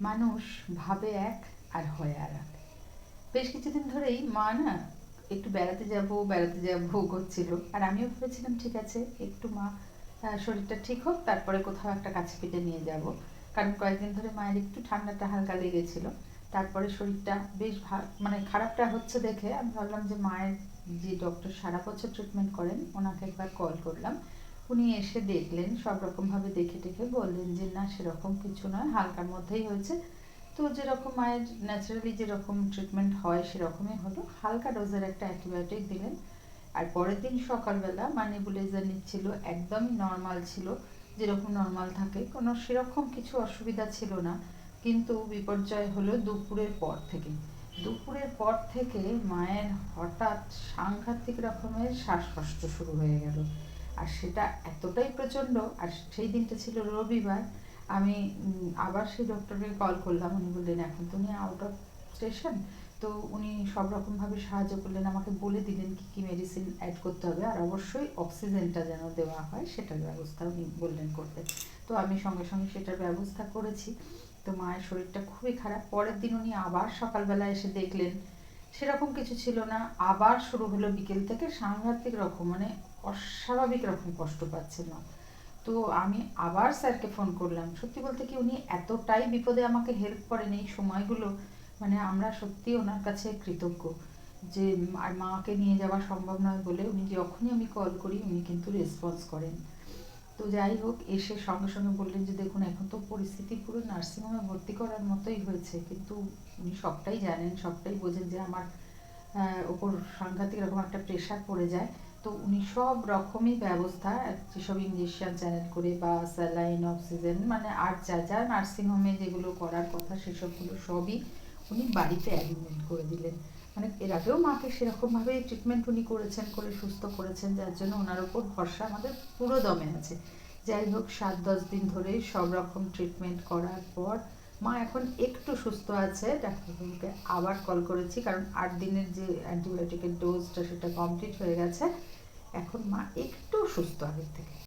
মানুষ ভাবে এক আর হয় আর এক। বেশ কিছুদিন ধরেই মা না একটু বেড়াতে যাব বেড়াতে যাব করছিল। আর আমিও ভেবেছিলাম, ঠিক আছে, একটু মা শরীরটা ঠিক হোক, তারপরে কোথাও একটা কাছে পিঠে নিয়ে যাব। কারণ কয়েকদিন ধরে মায়ের একটু ঠান্ডাটা হালকা লেগেছিল। তারপরে শরীরটা বেশ মানে খারাপটা হচ্ছে দেখে আমি ভাবলাম যে মায়ের যে ডক্টর সারা বছর ট্রিটমেন্ট করেন, ওনাকে একবার কল করলাম। উনি এসে দেখলেন, সব রকম ভাবে দেখে টেখে বললেন যে, না, সেরকম কিছু নয়, হালকার মধ্যেই হয়েছে। তো যেরকম মায়ের ন্যাচারালি যেরকম ট্রিটমেন্ট হয়, সেরকমই হলো। হালকা ডোজের একটা অ্যান্টিবায়োটিক দিলেন। আর পরের দিন সকালবেলা মা নেবুলাইজার নিচ্ছিল, একদমই নর্মাল ছিল। যেরকম নর্মাল থাকে, কোনো সেরকম কিছু অসুবিধা ছিল না। কিন্তু বিপর্যয় হলো দুপুরের পর থেকে। দুপুরের পর থেকে মায়ের হঠাৎ সাংঘাতিক রকমের শ্বাসকষ্ট শুরু হয়ে গেল। আর সেটা এতটাই প্রচণ্ড, আর সেই দিনটা ছিল রবিবার, আমি আবার সেই ডক্টরকে কল করলাম। উনি বললেন, এখন তো উনি আউট অফ স্টেশন তো উনি সব রকমভাবে সাহায্য করলেন, আমাকে বলে দিলেন কি কি মেডিসিন অ্যাড করতে হবে, আর অবশ্যই অক্সিজেনটা যেন দেওয়া হয়, সেটার ব্যবস্থা উনি বললেন করতে। তো আমি সঙ্গে সঙ্গে সেটার ব্যবস্থা করেছি। তো মায়ের শরীরটা খুবই খারাপ। পরের দিন উনি আবার সকালবেলা এসে দেখলেন সেরকম কিছু ছিল না। আবার শুরু হলো বিকেল থেকে সাংঘাতিক রকম মানে অস্বাভাবিক রকম কষ্ট পাচ্ছেন মা তো আমি আবার স্যারকে ফোন করলাম। সত্যি বলতে কি উনি এতটাই বিপদে আমাকে হেল্প করেন এই সময়গুলো মানে আমরা সত্যি ওনার কাছে কৃতজ্ঞ যে, আর মাকে নিয়ে যাওয়া সম্ভব নয় বলে উনি যখনই আমি কল করি, উনি কিন্তু রেসপন্স করেন। তো যাই হোক, এসে সঙ্গে সঙ্গে বললেন যে, দেখুন, এখন তো পরিস্থিতি পুরো নার্সিংহোমে ভর্তি করার মতোই হয়েছে। কিন্তু উনি সবটাই জানেন, সবটাই বোঝেন যে আমার ওপর সাংঘাতিক রকম একটা প্রেশার পড়ে যায়। তো উনি সব রকমই ব্যবস্থা, যেসব ইঞ্জেকশন চ্যানেল করে বা স্যালাইন অক্সিজেন মানে আর যা যা নার্সিংহোমে যেগুলো করার কথা, সেসবগুলো সবই উনি বাড়িতে অ্যারেঞ্জমেন্ট করে দিলেন। মানে এর আগেও মাকে সেরকমভাবে ট্রিটমেন্ট উনি করেছেন, করে সুস্থ করেছেন, যার জন্য ওনার ওপর ভরসা আমাদের পুরো দমে আছে। যাই হোক, সাত, দশ দিন ধরে সব রকম ট্রিটমেন্ট করার পর মা এখন একটু সুস্থ আছে। ডাক্তারবাবুকে আবার কল করেছি, কারণ আট দিনের যে অ্যান্টিবায়োটিকের ডোজটা সেটা কমপ্লিট হয়ে গেছে। এখন মা একটু সুস্থ আগের থেকে।